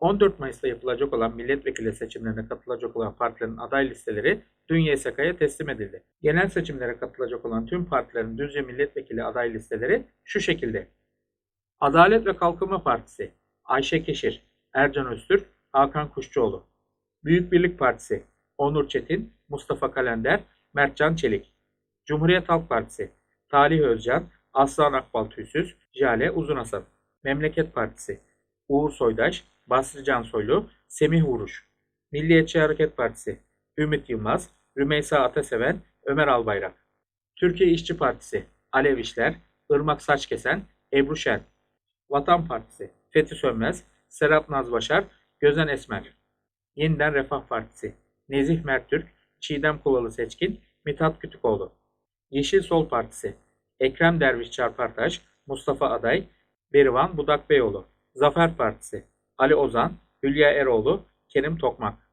14 Mayıs'ta yapılacak olan milletvekili seçimlerine katılacak olan partilerin aday listeleri dün YSK'ya teslim edildi. Genel seçimlere katılacak olan tüm partilerin Düzce milletvekili aday listeleri şu şekilde. Adalet ve Kalkınma Partisi Ayşe Keşir, Ercan Öztürk, Hakan Kuşçuoğlu. Büyük Birlik Partisi Onur Çetin, Mustafa Kalender, Mertcan Çelik. Cumhuriyet Halk Partisi Talih Özcan, Aslan Akbal Tüysüz, Jale Uzunhasan. Memleket Partisi Uğur Soydaş, Basri Can Soylu, Semih Uruş. Milliyetçi Hareket Partisi Ümit Yılmaz, Rümeysa Ataseven, Ömer Albayrak. Türkiye İşçi Partisi Alev İşler, Irmak Saçkesen, Ebru Şen. Vatan Partisi Fethi Sönmez, Serap Nazbaşar, Gözen Esmer. Yeniden Refah Partisi Nezih Mertürk, Çiğdem Kulalı Seçkin, Mithat Kütükoğlu. Yeşil Sol Partisi Ekrem Derviş Çarpartaş, Mustafa Aday, Berivan Budak Beyoğlu. Zafer Partisi Ali Ozan, Hülya Eroğlu, Kerim Tokmak.